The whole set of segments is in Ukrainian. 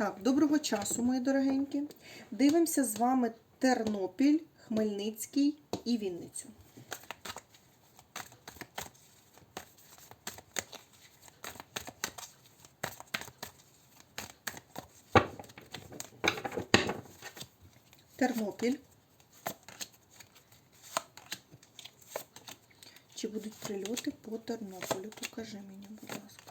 Так, доброго часу, мої дорогенькі. Дивимося з вами Тернопіль, Хмельницький і Вінницю. Тернопіль. Чи будуть прильоти по Тернополю? Покажи мені, будь ласка.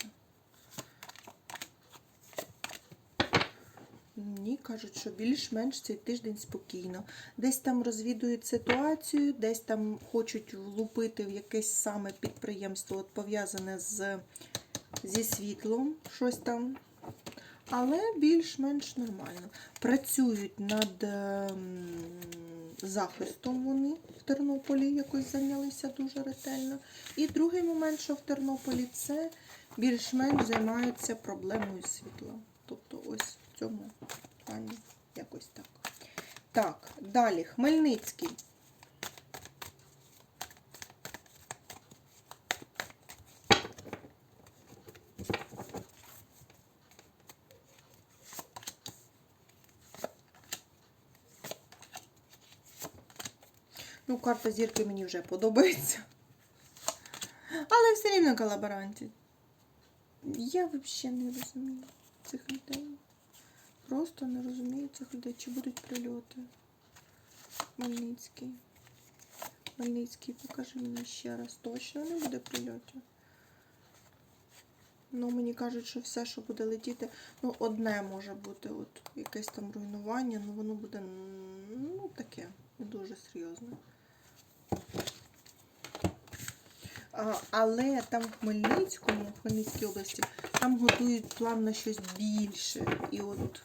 Ні, кажуть, що більш-менш цей тиждень спокійно. Десь там розвідують ситуацію, десь там хочуть влупити в якесь саме підприємство, от пов'язане з, зі світлом, щось там. Але більш-менш нормально. Працюють над ем, захистом вони в Тернополі, якось зайнялися дуже ретельно. І другий момент, що в Тернополі, це більш-менш займаються проблемою світла. Тобто ось в цьому плані якось так. Так, далі Хмельницький. Ну, карта зірки мені вже подобається. Але все рівно колаборанті. Я взагалі не розумію цих людей. Просто не розумію цих людей, чи будуть прильоти. Хмельницький. Хмельницький, покажи мені ще раз. Точно не буде прильотів. Ну, мені кажуть, що все, що буде летіти, ну, одне може бути, от якесь там руйнування, ну воно буде ну, таке, не дуже серйозне. А, але там в Хмельницькому, в Хмельницькій області, там готують план на щось більше. І от,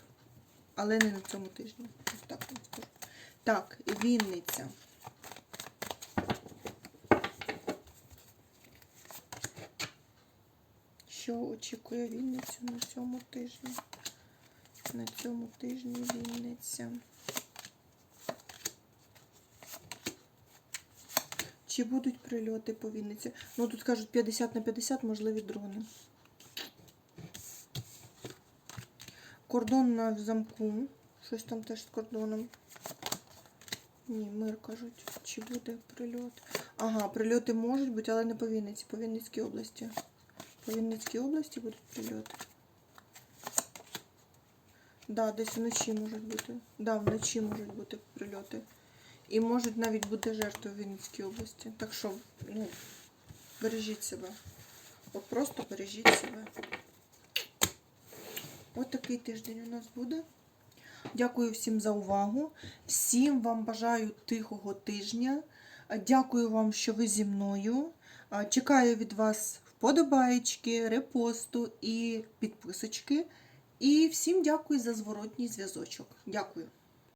але не на цьому тижні. Ось так вам скажу. Так, Вінниця. Що очікує Вінницю на цьому тижні? На цьому тижні Вінниця. Чи будуть прильоти по Вінниці? Ну тут кажуть 50 на 50 можливі дрони. Кордон на замку. Щось там теж з кордоном. Ні, мир кажуть. Чи буде прильот? Ага, прильоти можуть бути, але не по Вінниці, по Вінницькій області. По Вінницькій області будуть прильоти. Да, десь вночі можуть бути. Да, вночі можуть бути прильоти. І можуть навіть бути жертви в Вінницькій області. Так що, ну, бережіть себе. От просто бережіть себе. От такий тиждень у нас буде. Дякую всім за увагу. Всім вам бажаю тихого тижня. Дякую вам, що ви зі мною. Чекаю від вас вподобаєчки, репосту і підписочки. І всім дякую за зворотній зв'язочок. Дякую.